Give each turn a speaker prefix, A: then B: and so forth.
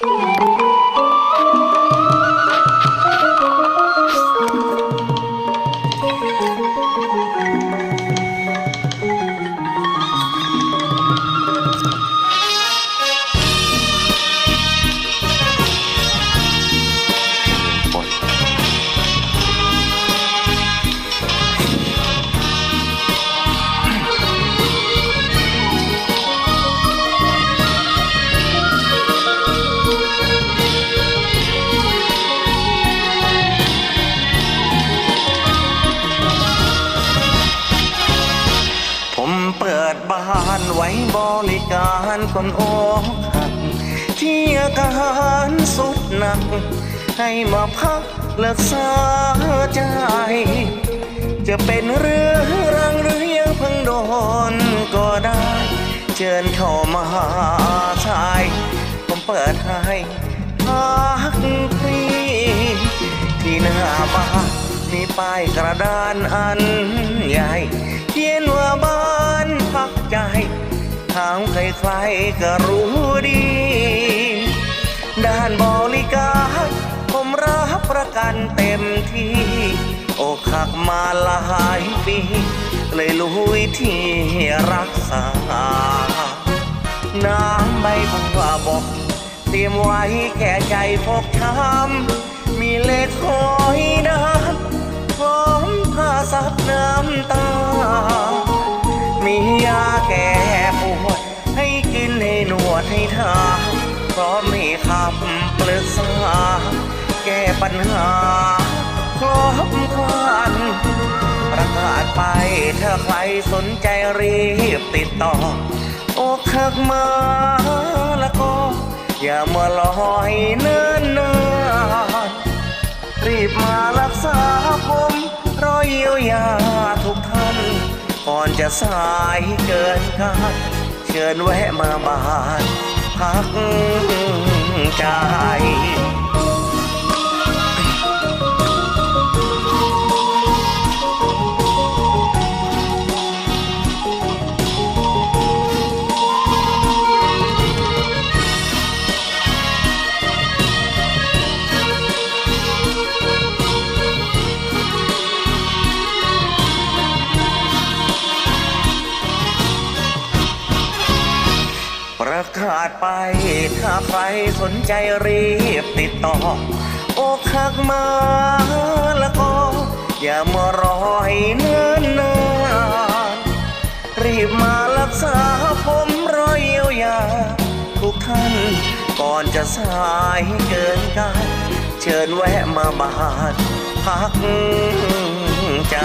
A: ผานไว้บริการคนโอหักที่อาการสุดหนัก ให้มาพักเลิกษาใจ จะเป็นเรื่องรังหรือยังเพิ่งโดนก็ได้ เชิญเข้ามาหาชาย ผมเปิดให้พักฟรีที่หน้าบ้านมีป้ายกระดานอันใหญ่ ขียนว่าบ้านพักใจ ถามใครๆก็รู้ดี ด้านบริการผมรับประกันเต็มที่อกหักมาหลายปี เลยรู้วิธีรักษา น้ำใบบัวบอกเตรียมไว้แก่ใจพกช้ำมีเล็กหอย พร้อมมีคำปรึกษา แก้ปัญหา ครบครัน ประกาศไปถ้าใครสนใจรีบติดต่อ โอกหักมาแล้วก็ อย่ามาลอยเนิ่นนานรีบมารักษาผมรอเยียวยาทุกท่าน ก่อนจะสายเกินคาดเชิญแวะมาบ้าน พักใจ ประกาศไป ถ้าใครสนใจรีบติดต่ออกหักมาแล้วก็ อย่ามารอให้เนิ่นนานรีบมารักษาผมรอยเยียวยา ทุกท่านก่อนจะสายเกินการเชิญแวะมาบานพักใจ